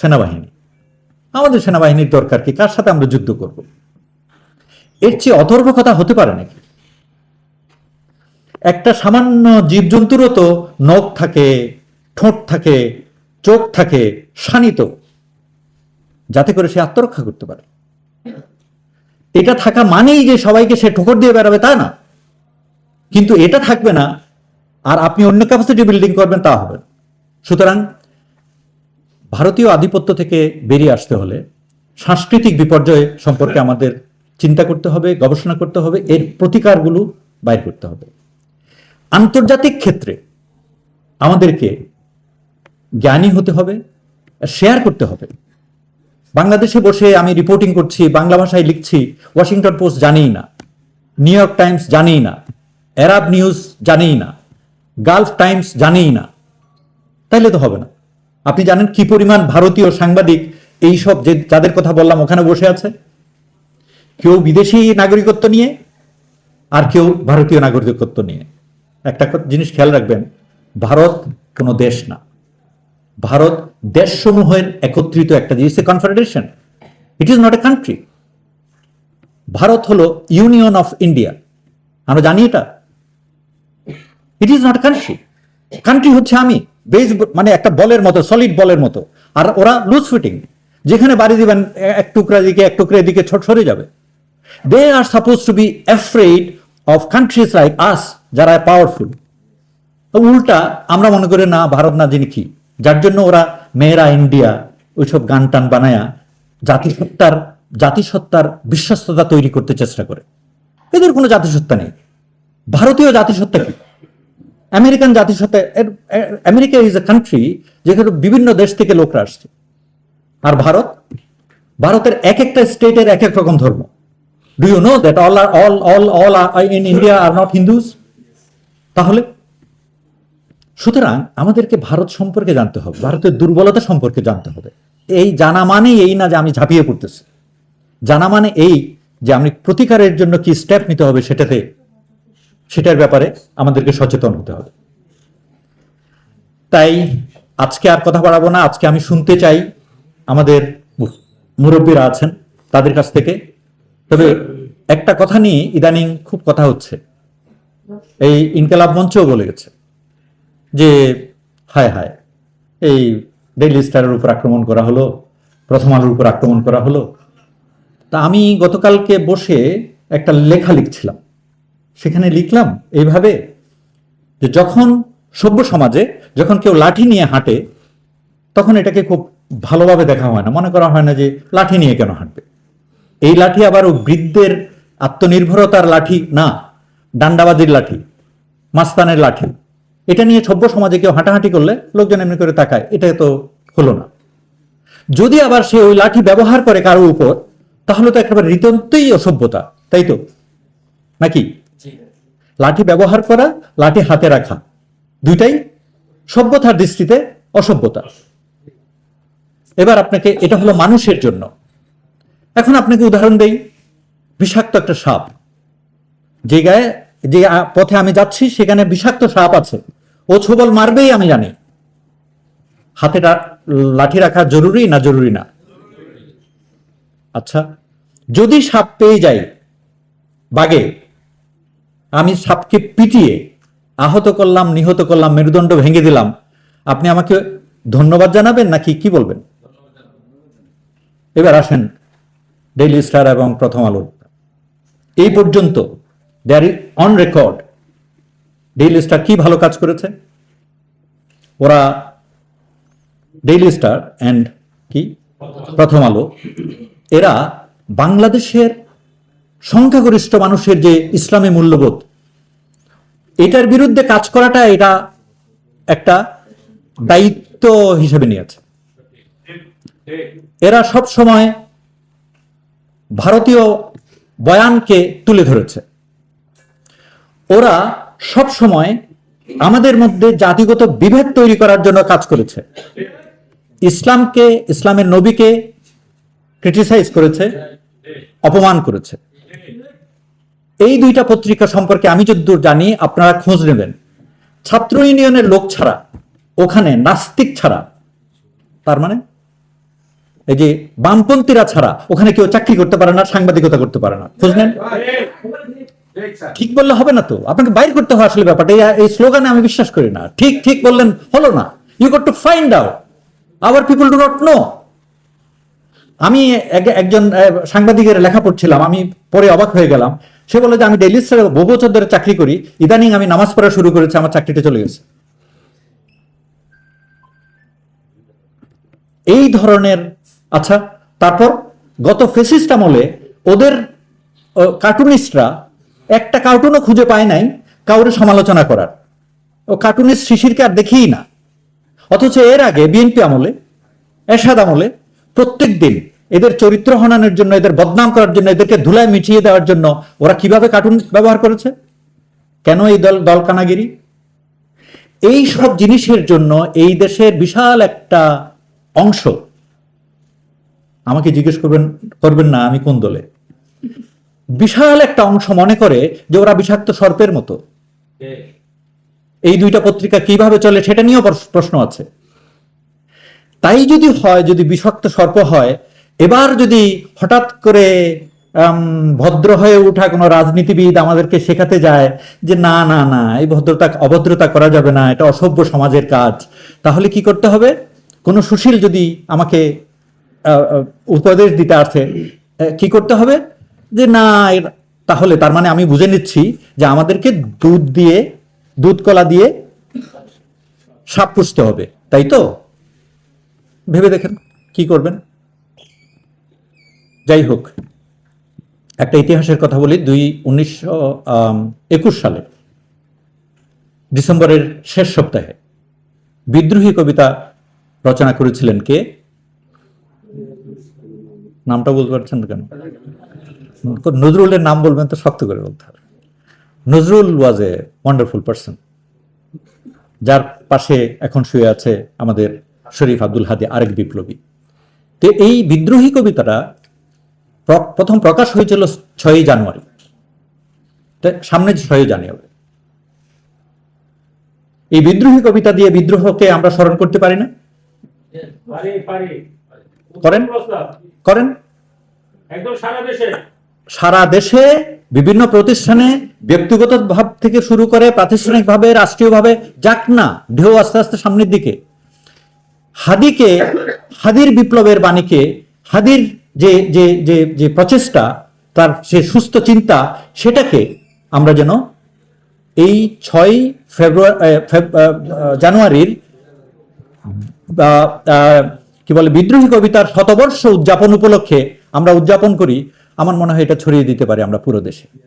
সেনাবাহিনী। আমাদের সেনাবাহিনীর দরকার কি? কার সাথে আমরা যুদ্ধ করব? এর চেয়ে অথর্ব কথা হতে পারে নাকি? একটা সামান্য জীবজন্তুরও তো নখ থাকে, ঠোঁট থাকে, চোখ থাকে শানিত যাতে করে সে আত্মরক্ষা করতে পারে। এটা থাকা মানেই যে সবাইকে সে ঠোকর দিয়ে বেড়াবে তা না। কিন্তু এটা থাকবে না, আর আপনি অন্য ক্যাপাসিটি বিল্ডিং করবেন তা হবে সুতরাং ভারতীয় আধিপত্য থেকে বেরিয়ে আসতে হলে সাংস্কৃতিক বিপর্যয় সম্পর্কে আমাদের চিন্তা করতে হবে, গবেষণা করতে হবে, এর প্রতিকারগুলো বাইর করতে হবে। আন্তর্জাতিক ক্ষেত্রে আমাদেরকে জ্ঞানী হতে হবে, শেয়ার করতে হবে। বাংলাদেশে বসে আমি রিপোর্টিং করছি, বাংলা ভাষায় লিখছি ওয়াশিংটন পোস্ট জানেই না নিউ ইয়র্ক টাইমস জানেই না অ্যারাব নিউজ জানেই না গালফ টাইমস জানেই না, তাইলে তো হবে না। আপনি জানেন কি পরিমাণ ভারতীয় সাংবাদিক এইসব যে যাদের কথা বললাম ওখানে বসে আছে? কেউ বিদেশি নাগরিকত্ব নিয়ে আর কেউ ভারতীয় নাগরিকত্ব নিয়ে। একটা জিনিস খেয়াল রাখবেন, ভারত কোনো দেশ না। ভারত দেশসমূহের একত্রিত একটা জিনিস confederation it is not a country Bharat হলো ইউনিয়ন অফ ইন্ডিয়া আমরা জানি এটা। It is not country country হচ্ছে আমি। বেস মানে একটা বলের মতো সলিড বলের মতো। আর ওরা লুজ ফিটিং যেখানে বাড়ি দিবেন, এক টুকরা দিকে, এক টুকরা দিকে ছোট সরে যাবে। They are supposed to be afraid of countries like us যারা পাওয়ারফুল উল্টা, আমরা মনে করি, না, ভারত না, যিনি কি? যার জন্য ওরা মেয়েরা ইন্ডিয়া, ওইসব গান টান বানায়া জাতিসত্তার জাতিসত্তার বিশ্বস্ততা তৈরি করতে চেষ্টা করে। এদের কোনো জাতিসত্তা নেই। ভারতীয় জাতিসত্তা কি? আমেরিকান জাতিসত্তা আমেরিকা ইজ এ কান্ট্রি যেখানে বিভিন্ন দেশ থেকে লোকরা আসছে। আর ভারত? ভারতের এক একটা স্টেটের এক এক রকম ধর্ম। Do you know that all are all all all in India are not Hindus তাহলে, সুতরাং আমাদেরকে ভারত সম্পর্কে জানতে হবে, ভারতের দুর্বলতা সম্পর্কে জানতে হবে। এই জানা মানেই এই না যে আমি ঝাঁপিয়ে পড়তেছি। জানা মানে এই যে আমি প্রতিকারের জন্য কি স্টেপ নিতে হবে সেটাতে সেটার ব্যাপারে আমাদেরকে সচেতন হতে হবে। তাই আজকে আর কথা বাড়াবো না। আজকে আমি শুনতে চাই আমাদের মুরব্বীরা আছেন, তাদের কাছ থেকে। তবে একটা কথা নিয়ে ইদানিং খুব কথা হচ্ছে। এই ইনকালাব মঞ্চও বলে গেছে যে, হায় হায়, এই ডেইলি স্টারের উপর আক্রমণ করা হলো, প্রথম আলোর উপর আক্রমণ করা হলো। তা আমি গতকালকে বসে একটা লেখা লিখছিলাম। সেখানে লিখলাম এইভাবে যে যখন সভ্য সমাজে যখন কেউ লাঠি নিয়ে হাঁটে, তখন এটাকে খুব ভালোভাবে দেখা হয় না। মনে করা হয় না যে লাঠি নিয়ে কেন হাঁটবে। এই লাঠি আবার ও বৃদ্ধের আত্মনির্ভরতার লাঠি না, ডান্ডাবাজির লাঠি, মাস্তানের লাঠি। এটা নিয়ে সভ্য সমাজে কেউ হাঁটাহাঁটি করলে লোকজন এমনি করে তাকায়, এটা তো হলো না। যদি আবার সে ওই লাঠি ব্যবহার করে কারও উপর, তাহলে তো একেবারে রীতন্তই অসভ্যতা, তাই তো? নাকি? লাঠি ব্যবহার করা, লাঠি হাতে রাখা। দুইটাই সভ্যতার দৃষ্টিতে অসভ্যতা। এবার আপনাকে, এটা হলো মানুষের জন্য। এখন আপনাকে উদাহরণ দেই, বিষাক্ত একটা সাপ। যে গায়ে, যে পথে আমি যাচ্ছি, সেখানে বিষাক্ত সাপ আছে। ও ছোবল মারবেই আমি জানি। হাতে লাঠি রাখা জরুরি না জরুরি না? আচ্ছা যদি সাপ পেয়ে যাই বাগে আমি সাপকে পিটিয়ে আহত করলাম, নিহত করলাম, মেরুদণ্ড ভেঙে দিলাম। আপনি আমাকে ধন্যবাদ জানাবেন নাকি কি বলবেন? এবার আসেন ডেইলি স্টার এবং প্রথম আলো এই পর্যন্ত there is on record Daily Star কি ভালো কাজ করেছে? ওরা ডেইলি স্টার অ্যান্ড কি? প্রথম আলো। এরা বাংলাদেশের সংখ্যাগরিষ্ঠ মানুষের যে ইসলামী মূল্যবোধ, এটার বিরুদ্ধে কাজ করাটা এটা একটা দায়িত্ব হিসেবে নিয়েছে। এরা সব সময় ভারতীয় বয়ানকে তুলে ধরেছে। ওরা সব সময় আমাদের মধ্যে জাতিগত বিভেদ তৈরি করার জন্য কাজ করেছে। ইসলামকে, ইসলামের নবীকে ক্রিটিসাইজ করেছে, অপমান করেছে। এই দুইটা পত্রিকা সম্পর্কে আমি যদ্দূর জানি, আপনারা খোঁজ নেবেন। ছাত্র ইউনিয়নের লোক ছাড়া, ওখানে নাস্তিক ছাড়া, তার মানে? এই যে বামপন্থীরা ছাড়া, ওখানে কেউ চাকরি করতে পারে না, সাংবাদিকতা করতে পারে না। খোঁজ নেন। ঠিক বললে হবে না তো। আপনাকে বাইর করতে হয় আসলে ব্যাপারটা। এই- স্লোগানে আমি বিশ্বাস করি না। ঠিক ঠিক বললেন, হলো না। You got to find out our people do not know আমি এক- একজন সাংবাদিকের লেখা পড়ছিলাম। আমি পরে অবাক হয়ে গেলাম। সে বলে যে, আমি ডেইলি স্টারে বহু বছর ধরে চাকরি করি। ইদানিং আমি নামাজ পড়া শুরু করেছি, আমার চাকরিটা চলে গেছে। এই ধরনের আচ্ছা তারপর গত ফেসিস্ট আমলে ওদের কার্টুনিস্টরা একটা কার্টুনও খুঁজে পায় নাই কাউরে সমালোচনা করার। ও কার্টুনিস্ট শিশিরকে আর দেখেই না। অথচ এর আগে বিএনপি আমলে, এরশাদ আমলে প্রত্যেক দিন এদের চরিত্র হনানোর জন্য এদের বদনাম করার জন্য এদেরকে ধুলায় মিটিয়ে দেওয়ার জন্য ওরা কীভাবে কার্টুন ব্যবহার করেছে? কেন এই দল দল কানাগিরি? এই সব জিনিসের জন্য এই দেশের বিশাল একটা অংশ আমাকে জিজ্ঞেস করবেন করবেন না আমি কোন দলে? বিশাল একটা অংশ মনে করে যে ওরা বিষাক্ত সর্পের মতো। এই দুইটা পত্রিকা কীভাবে চলে সেটা নিয়েও প্রশ্ন আছে। তাই যদি হয় যদি বিষাক্ত সর্প হয় এবার যদি হঠাৎ করে ভদ্র হয়ে ওঠা কোনো রাজনীতিবিদ আমাদেরকে শেখাতে যায় যে না না না, এই ভদ্রতা, অভদ্রতা করা যাবে না, এটা অসভ্য সমাজের কাজ, তাহলে কি করতে হবে? কোনো সুশীল যদি আমাকে উপদেশ দিতে আসে কি করতে হবে? যে না তাহলে তার মানে আমি বুঝে নিচ্ছি যে আমাদেরকে দুধ দিয়ে, দুধ কলা দিয়ে সাপ পুষতে হবে, তাই তো? ভেবে দেখেন কি করবেন? যাই হোক, একটা ইতিহাসের কথা বলি। দুই উনিশশো একুশ সালে, ডিসেম্বরের শেষ সপ্তাহে বিদ্রোহী কবিতা রচনা করেছিলেন কে? নামটা বলতে পারছেন কেন? নজরুলের নাম বলবেন তো শক্ত করে বলতে হবে। Nazrul was a wonderful person যার পাশে এখন শুয়ে আছে আমাদের শরীফ আব্দুল হাদি আরেক বিপ্লবী। তো এই বিদ্রোহী কবিতাটা প্রথম প্রকাশ হয়েছিল ছয়ই জানুয়ারি। সামনে ছয়ই জানুয়ারি। এই বিদ্রোহী কবিতা দিয়ে বিদ্রোহকে আমরা স্মরণ করতে পারি না? করেন? করেন? সারা দেশে। সারা দেশে বিভিন্ন প্রতিষ্ঠানে ব্যক্তিগত ভাব থেকে শুরু করে প্রাতিষ্ঠানিকভাবে রাষ্ট্রীয়ভাবে যাক না ঢেউ আস্তে আস্তে সামনের দিকে। হাদিকে হাদির বিপ্লবের বাণীকে হাদির যে যে যে যে প্রচেষ্টা, তার সে সুস্থ চিন্তা, সেটাকে আমরা যেন এই ছয় ফেব্রুয়ারি জানুয়ারির কি বলে, বিদ্রোহী কবিতার শতবর্ষ উদযাপন উপলক্ষে আমরা উদযাপন করি। আমার মনে হয় এটা ছড়িয়ে দিতে পারে আমরা পুরো দেশে।